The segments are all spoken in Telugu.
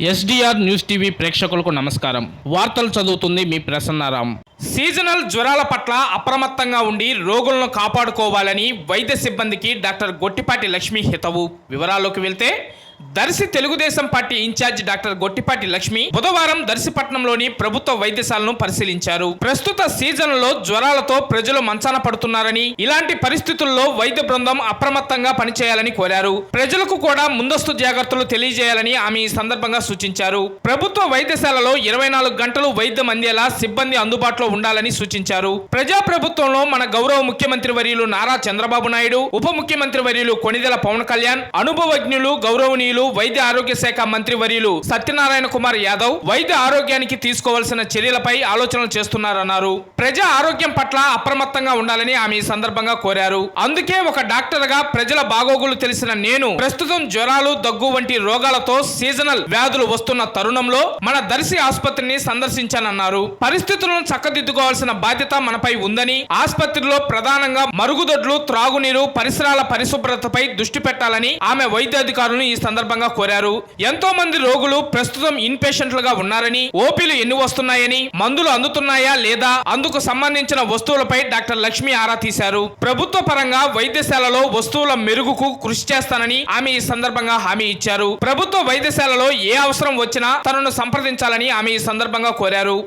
ఎస్డిఆర్ న్యూస్ టీవీ ప్రేక్షకులకు నమస్కారం. వార్తలు చదువుతుంది మీ ప్రసన్నారాం. సీజనల్ జ్వరాల పట్ల అప్రమత్తంగా ఉండి రోగులను కాపాడుకోవాలని వైద్య సిబ్బందికి డాక్టర్ గొట్టిపాటి లక్ష్మి హితవు. వివరాల్లోకి వెళ్తే Darshi Telugu Desam party incharge doctor Gottipati Lakshmi బుధవారం దర్శిపట్నంలోని ప్రభుత్వ వైద్యశాలను పరిశీలించారు. ప్రస్తుత సీజన్లో జ్వరాలతో ప్రజలు మంచాన పడుతున్నారని ఇలాంటి పరిస్థితుల్లో వైద్య బృందం అప్రమత్తంగా పనిచేయాలని కోరారు. ప్రజలకు కూడా ముందస్తు జాగ్రత్తలు తెలియజేయాలని ఆమె ఈ సందర్భంగా సూచించారు. ప్రభుత్వ వైద్యశాలలో ఇరవై నాలుగు గంటలు వైద్యం అందేలా సిబ్బంది అందుబాటులో ఉండాలని సూచించారు. ప్రజా ప్రభుత్వంలో మన గౌరవ ముఖ్యమంత్రి వర్యులు నారా చంద్రబాబు నాయుడు ఉప ముఖ్యమంత్రి వర్యులు కొణిదెల పవన్ కళ్యాణ్ అనుభవజ్ఞులు గౌరవనీయులు వైద్య ఆరోగ్య శాఖ మంత్రి వర్యులు సత్యనారాయణ కుమార్ యాదవ్ వైద్య ఆరోగ్యానికి తీసుకోవాల్సిన చర్యలపై ఆలోచనలు చేస్తున్నారన్నారు. ప్రజా ఆరోగ్యం పట్ల అప్రమత్తంగా ఉండాలని ఆమె ఈ సందర్భంగా కోరారు. అందుకే ఒక డాక్టర్గా ప్రజల బాగోగులు తెలిసిన నేను ప్రస్తుతం జ్వరాలు దగ్గు వంటి రోగాలతో సీజనల్ వ్యాధులు వస్తున్న తరుణంలో మన దర్శి ఆసుపత్రిని సందర్శించానన్నారు. పరిస్థితులను చక్కదిద్దుకోవాల్సిన బాధ్యత మనపై ఉందని ఆసుపత్రిలో ప్రధానంగా మరుగుదొడ్లు త్రాగునీరు పరిసరాల పరిశుభ్రతపై దృష్టి పెట్టాలని ఆమె వైద్యాధికారులను ఈ సందర్భంగా కోరారు. ఎంతో మంది రోగులు ప్రస్తుతం ఇన్పేషెంట్లుగా ఉన్నారని ఓపీలు ఎన్ని వస్తున్నాయని మందులు అందుతున్నాయా లేదా అందుకు సంబంధించిన వస్తువులపై డాక్టర్ లక్ష్మి ఆరా తీశారు. ప్రభుత్వ పరంగా వైద్యశాలలో వస్తువుల మెరుగుకు కృషి చేస్తానని ఆమె ఈ సందర్భంగా హామీ ఇచ్చారు. ప్రభుత్వ వైద్యశాలలో ఏ అవసరం వచ్చినా తనను సంప్రదించాలని ఆమె ఈ సందర్భంగా కోరారు.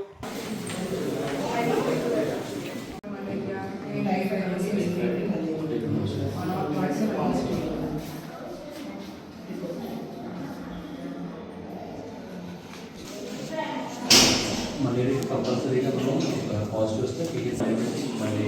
మళ్ళీ కంపల్సరీగా మనం పాజిటివ్ వస్తే టికెట్స్ అనేది మళ్ళీ